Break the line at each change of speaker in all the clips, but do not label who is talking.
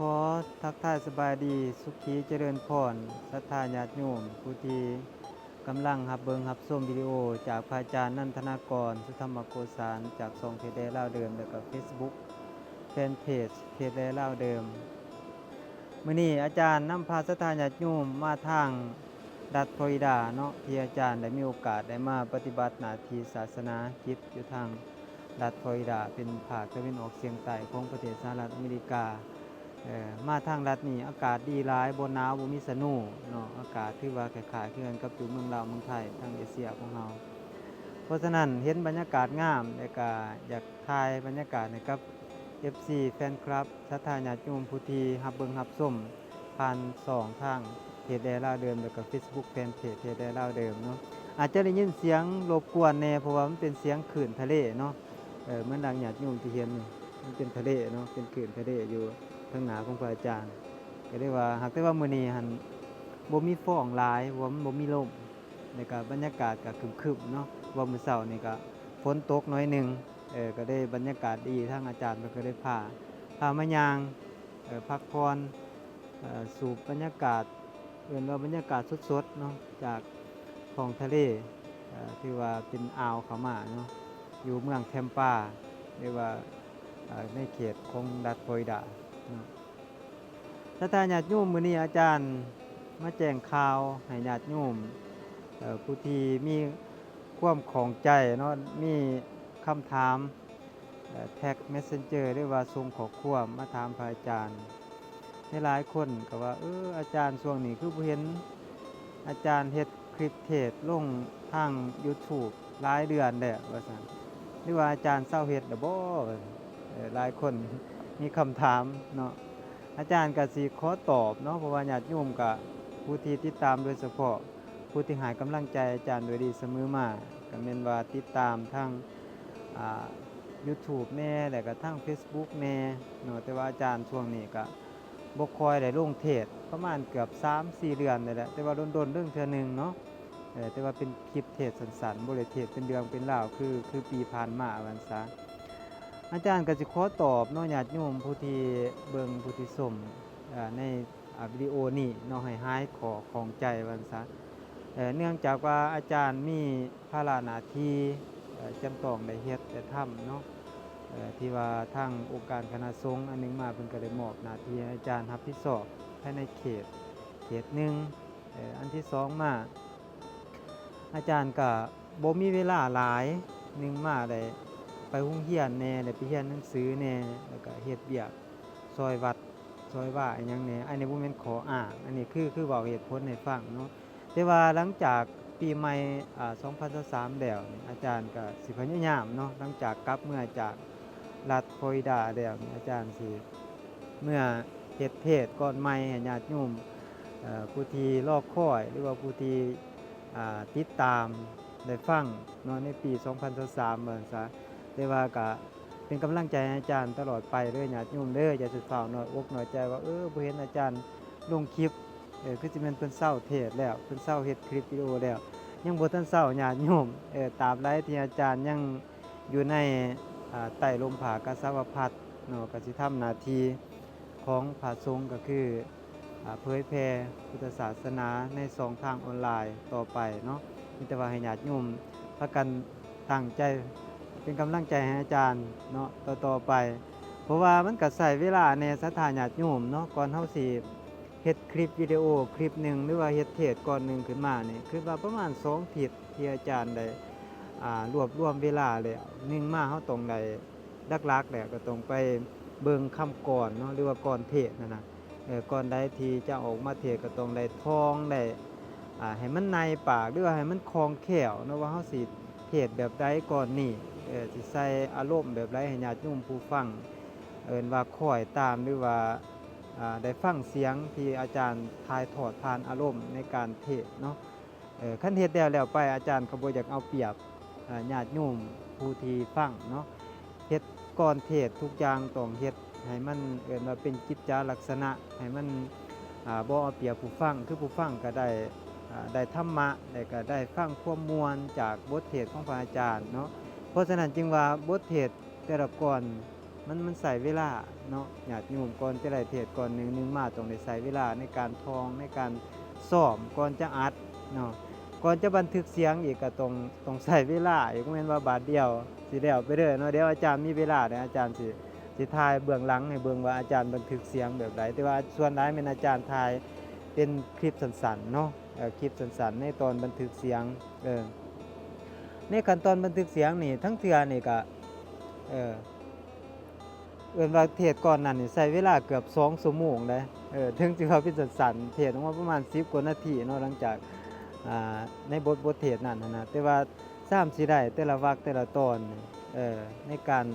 ขอทักทายสบายดีสุขีเจริญพรศรัทธาญาติโยมผู้ที่กำลังรับเบิงรับชมวิดีโอ จากพระอาจารย์นันทนากร สุธรรมโกสาร จากทรงเพจแดเล่าเดิม แล้วก็ Facebook แฟนเพจเพจแดเล่าเดิมมื้อนี้อาจารย์นำพาศรัทธาญาติโยมมาทางรัฐฟลอริดาเนาะที่อาจารย์ได้มีโอกาสได้มาปฏิบัติหน้าที่ศาสนากิจอยู่ทางรัฐฟลอริดาเป็นภาคตะวันออกเฉียงใต้ของประเทศสหรัฐอเมริกา มาทางรัฐนี่อากาศดีหลายบ่หนาวบ่มีสนูเนาะอากาศถือว่าคล้ายๆคือกันกับอยู่เมืองลาวเมืองไทยทางเอเชียของเราเพราะฉะนั้นเห็นบรรยากาศงามแล้วก็อยากถ่ายบรรยากาศให้กับ FC แฟนคลับศรัทธาญาติโยมผู้ที่รับเบิงรับชมผ่านสองทางเพจแดลาเดิมแล้วก็ Facebook แฟนเพจเพจแดลาเดิมเนาะอาจจะได้ยินเสียงรบกวนแน่เพราะว่ามันเป็นเสียงคลื่นทะเลเนาะเออเหมือนดังญาติโยมที่เห็นนี่มันเป็นทะเลเนาะเป็นคลื่นทะเลอยู่ ทางหนาของพระอาจารย์ ก็ได้ว่าหากแต่ว่ามื้อนี้หันบ่มีฟ้องหลายว่ามันบ่มีลมแล้วก็บรรยากาศก็คึมๆเนาะว่ามื้อเช้านี่ก็ฝนตกน้อยหนึงเออก็ได้บรรยากาศดีทางอาจารย์เพิ่นก็ได้พาพามายางเอ่อพักผ่อนเอ่อสูบบรรยากาศเอิ้นว่าบรรยากาศสดๆเนาะจากท้องทะเลเอ่อที่ว่าเป็นอ่าวเขามาเนาะอยู่เมืองแทมปาเรียกว่าเอ่อในเขตของรัฐฟลอริดา ถ้าทานญาติโยมมือนี้อาจารย์มาแจ้งข่าวให้ญาติโยมผู้ที่มีความของใจเนาะมีคำถามแท็ก Messenger หรือว่าส่งขอความมาถามพระอาจารย์ให้หลายคนก็ว่าเอออาจารย์ช่วงนี้คือบ่เห็นอาจารย์เฮ็ดคลิปเทศน์ลงทาง YouTube หลายเดือนแล้วว่าซั่นหรือว่าอาจารย์เศร้าเฮ็ดแล้วบ่ว่าซั่นเอ่อหลายคน มีคำถามเนาะอาจารย์กสิขอตอบเนาะเพราะว่าญาติโยมก็ผู้ที่ติดตามโดยเฉพาะผู้ที่ให้กำลังใจอาจารย์โดยดีเสมอมาก็แม่นว่าติดตามทางอ่า YouTube แน่แล้วก็ทาง Facebook แน่เนาะแต่ว่าอาจารย์ช่วงนี้ก็บ่ค่อยได้ลงเทศประมาณเกือบ 3-4 เดือนนี่แหละแต่ว่าโดนๆเรื่องเทือหนึงเนาะแต่ว่าเป็นคลิปเทศน์สั้นๆบ่ได้เทศเป็นเรื่องเป็นราคือคือปีผ่านมาวันซะ อาจารย์ก็สิขอตอบเนาะญาติโยมผู้ที่เบิงผู้ที่ชมในวิดีโอนี้เนาะให้หายขอของใจวันซะเอ่อเนื่องจากว่าอาจารย์มีภาระหน้าที่จำต้องได้เฮ็ดได้ทำเนาะที่ว่าทางองค์การคณะสงฆ์อันนึงมาเพิ่นก็ได้มอบหน้าที่อาจารย์รับผิดชอบภายในเขตเขตหนึ่งอันที่สองมา อาจารย์ก็บ่มีเวลาหลายหนึงมาได้ ไปโรงเรียนแน่ได้ไปเรียนหนังสือแน่แล้วก็เฮ็ดเวียกซอยวัดซอยว่าอิหยังแน่อันนี้บ่แม่นขออ้างอันนี้คือคือเว้าเหตุผลให้ฟังเนาะแต่ว่าหลังจากปีใหม่อ่า2023แล้วนี่อาจารย์ก็สิพยายามเนาะหลังจากกลับเมื่อจากรัฐฟลอริดาแล้วอาจารย์สิเมื่อเฮ็ดเทศก่อนใหม่ให้ญาติโยมเอ่อผู้ที่รอคอยหรือว่าผู้ที่ติดตามได้ฟังเนาะในปี 2023เหมือนซะ แต่ว่าก็เป็นกำลังใจให้อาจารย์ตลอดไปเด้อญาติโยมเด้ออย่าสุดฝ่าวน้อยอกน้อยใจว่าเออบ่เห็นอาจารย์ลงคลิปเออคือสิแม่นเพิ่นเศร้าเทศแล้วเพิ่นเศร้าเฮ็ดคลิปวิดีโอแล้ว ยังบ่ทันเศร้าญาติโยมเออตราบใดที่อาจารย์ยังอยู่ในอ่าใต้ลมผากสาวพัดเนาะก็สิทำหน้าที่ของพระสงฆ์ก็คืออ่าเผยแผ่พุทธศาสนาในสองทางออนไลน์ต่อไปเนาะมีแต่ว่าให้ญาติโยมพากันตั้งใจ เป็นกำลังใจให้อาจารย์เนาะต่อต่อไป เพราะว่ามันก็ใส่เวลาในสถานญาติโยมเนาะก่อนเฮาสิเฮ็ดคลิปวิดีโอคลิปหนึ่งหรือว่าเฮ็ดเทศก่อนหนึ่งขึ้นมานี่คือว่าประมาณ2อาทิตย์ที่อาจารย์ได้อ่ารวบรวมเวลาแล้วหนึ่งมาเฮาต้องได้ลักๆแล้วก็ต้องไปเบิ่งคำก่อนเนาะหรือว่าก่อนเทศนั่นน่ะเออก่อนใดที่จะออกมาเทศก็ต้องได้ทองได้อ่าให้มันในปากหรือว่าให้มันคลองแคล่วเนาะว่าเฮาสิเทศแบบใดก่อนนี่ อสิใส่อารมณ์แบบใดให้ญาติโยมผู้ฟังเอินว่าคอยตามหรือว่าได้ฟังเสียงที่อาจารย์ถ่ายทอดผ่านอารมณ์ในการเทศเนาะเออคันเทศแล้วแล้วไปอาจารย์ก็บ่อยากเอาเปรียบญาติโยมผู้ที่ฟังเนาะเฮ็ดก่อนเทศทุกอย่างต้องเฮ็ดให้มันเอินว่าเป็นกิจจาลักษณะให้มันบ่เอาเปรียบผู้ฟังคือผู้ฟังก็ได้ได้ธรรมะได้ก็ได้ฟังความมวลจากบทเทศของพระอาจารย์เนาะ เพราะฉะนั้นจึงว่าบทเทศแต่ละก่อนมันมันใส่เวลาเนาะญาติโยมก่อนจะได้เทศก่อนหนึ่งหนึงมาต้องได้ใส่เวลาในการทองในการซ้อมก่อนจะอัดเนาะก่อนจะบันทึกเสียงอีกก็ต้องต้องใส่เวลาอีกบ่แม่นว่าบาทเดียวสิแล้วไปเด้อยเนาะเดี๋ยวอาจารย์มีเวลาเดี๋ยอาจารย์สิสิถ่ายเบื้องหลังให้เบิ่งว่าอาจารย์บันทึกเสียงแบบใดแต่ว่าส่วนหลายแม่นอาจารย์ถ่ายเป็นคลิปสั้นๆเนาะคลิปสั้นๆในตอนบันทึกเสียงเออ ในขั้นตอนบันทึกเสียงนี่ทั้งเทื่อนี่ก็เออเอื่นว่าเทศก่อนนั้นนี่ใช้เวลาเกือบ2ชั่วโมงเลยเออถึงสิว่าเป็นสั้นๆเทศออกมาประมาณ10กว่านาทีเนาะหลังจากอ่าในบทบทเทศนั้นหั้นนะแต่ว่าซ้ำสิได้แต่ละวรรคแต่ละตอนเออในการ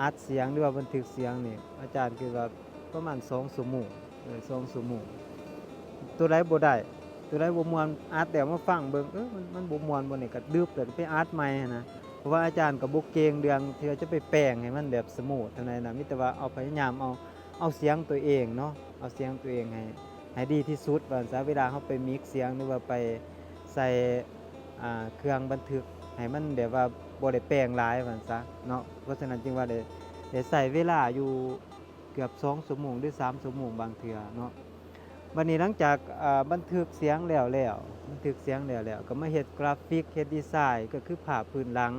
อัดเสียงหรือว่าบันทึกเสียงนี่อาจารย์คือว่าประมาณ2ชั่วโมงเออ2ชั่วโมงตัวใดบ่ได้ ตัวใดบ่มวนอัดแล้วมาฟังเบิ่งเออมันมันบ่มวนบ่นี่ก็ดึบแล้วไปอัดใหม่นะเพราะว่าอาจารย์กับบุกเกงเดืองที่จะไปแปลงให้มันแบบสมูทเท่านั้นนะมิแต่ว่าเอาพยายามเอาเอาเสียงตัวเองเนาะเอาเสียงตัวเองให้ให้ดีที่สุดว่าซะเวลาเขาไปมิกซ์เสียงหรือว่าไปใส่อ่าเครื่องบันทึกให้มันแบบว่าบ่ได้แปลงหลายว่าซะเนาะเพราะฉะนั้นจึงว่าได้ได้ใส่เวลาอยู่เกือบ2ชั่วโมงหรือ3ชั่วโมงบางเทื่อเนาะ วันนี้หลังจากบันทึกเสียงแล้วแล้วบันทึกเสียงแล้วแล้วก็มาเฮ็ดกราฟิกเฮ็ดดีไซน์ก็คือภาพพื้นหลัง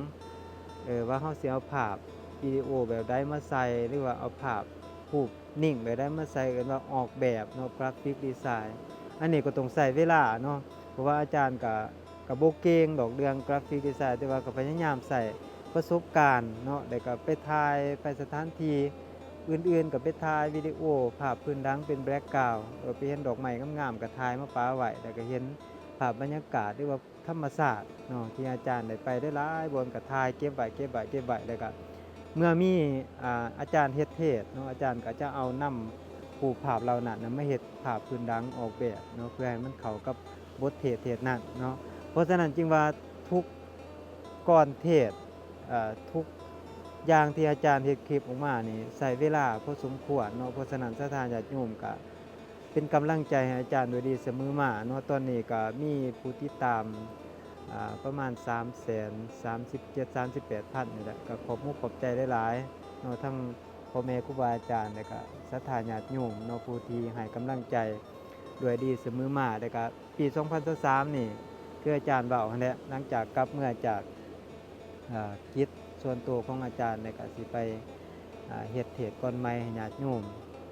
เออว่าเขาเสิเอาภาพวิดีโอแบบใดมาใส่หรือว่าเอาภาพรูปนิ่งแบบใดมาใส่กันว่าออกแบบเนาะกราฟิกดีไซน์อันนี้ก็ต้องใส่เวลาเนาะเพราะว่าอาจารย์กับกับโบเกงดอกเดืองกราฟิกดีไซน์แต่ว่าก็พยายามใส่ประสบการณ์เนาะแล้วก็ไปถ่ายไปสถานที่ อื่นๆกับไปถ่ายวิดีโอ ภาพพื้นดังเป็นแบล็กกราวด์เออไปเห็นดอกไม้งามๆกับถ่ายมาป้าไหวแล้วก็เห็นภาพบรรยากาศหรือว่าธรรมศาสตร์เนาะที่อาจารย์ได้ไปได้หลายบนกับทายเก็บไว้เก็บไว้เก็บไว้แล้วก็เมื่อมีอาอาจารย์เฮ็ดเทศเนาะอาจารย์ก็จะเอานำผู้ภาพเหล่านั้นนะมาเฮ็ดภาพพื้นดังออกแบบเนาะเพื่อให้มันเข้ากับบทเทศเทศน์นั้นเนาะเพราะฉะนั้นจึงว่าทุกก่อนเทศทุก อย่างที่อาจารย์เฮ็ดคลิปออกมานี่ใช้เวลาพอสมควรเนาะเพราะฉะนั้นสถานญาติโยมก็เป็นกำลังใจให้อาจารย์โดยดีเสมอมาเนาะตอนนี้ก็มีผู้ติดตามอ่าประมาณ3 3 37 38พันนี่แหละก็ขอบมุกขอบใจหลายๆเนาะทั้งพ่อแม่ครูบาอาจารย์แล้วก็ศรัทธาญาติโยมเนาะผู้ที่ให้กำลังใจด้วยดีเสมอมาแล้วก็ปี2023นี่คืออาจารย์เว้าหั่นแหละหลังจากกลับเมื่อจากกิจ ส่วนตัวของอาจารย์แล้วก็สิไปเฮ็ดเทศก่อนใหม่ให้ญาติโยม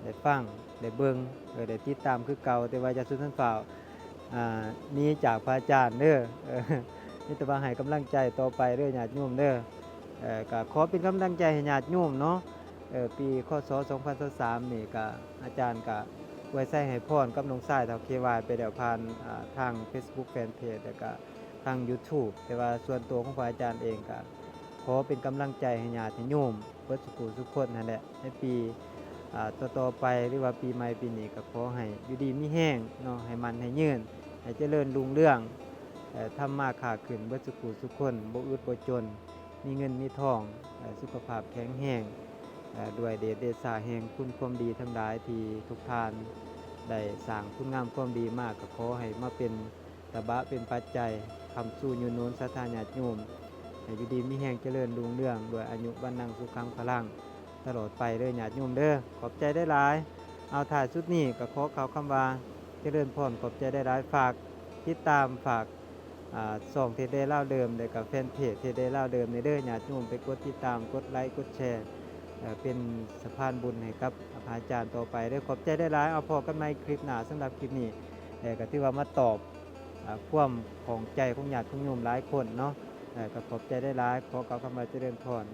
ได้ฟังได้เบิ่งเออได้ติดตามคือเก่าแต่ว่าจะสุดทันฝ่าวอ่าหนี้จากพระอาจารย์เด้อนี่แต่ว่าให้กำลังใจต่อไปเด้อญาติโยมเด้อก็ขอเป็นกำลังใจให้ญาติโยมเนาะปีคศ2023นี่ก็อาจารย์ก็ไว้ใส่ให้พรกับน้องชายเท่าเควายไปแล้วผ่านทาง Facebook Fanpage แล้วก็ทาง YouTube แต่ว่าส่วนตัวของพระอาจารย์เองก็ อเป็นกำลังใจให้ญาติโยมเบิดสุขุทุกคนนั่นแหละในปีอ่าต่อๆไปหรือว่าปีใหม่ปีนี้ก็ขอให้อยู่ดีมีแห้งเนาะให้มันให้ยืนให้เจริญรุ่งเรื่องทำมาค้าขึ้นเบิดสุขสุขคนบ่อึดบ่จน มีเงินมีทองสุขภาพแข็งแรงด้วยเดชเดชาแห่งคุณความดีทั้งหลายที่ทุกทานได้สร้างคุณงามความดีมากก็ขอให้มาเป็นตะบะเป็นปัจจัยคำสู่ยูนโนนสัทธาญาติโยม ให้อยู่ดีมีแห้งเจริญรุ่งเรืองด้วยอายุวันนังสุขังพลัง ตลอดไปเด้อญาติโยมเด้อขอบใจได้หลาย เอาถ่ายชุดนี้ก็ขอเขาคำว่าเจริญพรขอบใจได้หลายฝากติดตามฝากส่องเทเดเล่าเดิมเด้อกับแฟนเพจเทเดเล่าเดิมในเด้อญาติโยมไปกดติดตามกดไลค์กดแชร์เป็นสะพานบุญให้กับอาจารย์ต่อไปเด้ขอบใจได้หลายเอาพอกันในคลิปหนาสำหรับคลิปนี้เอ่ก็ที่ว่ามาตอบอความของใจของญาติของโยมหลายคนเนาะ ก็ขอบใจได้หลายขอกล่าเข้ามาเจริญพร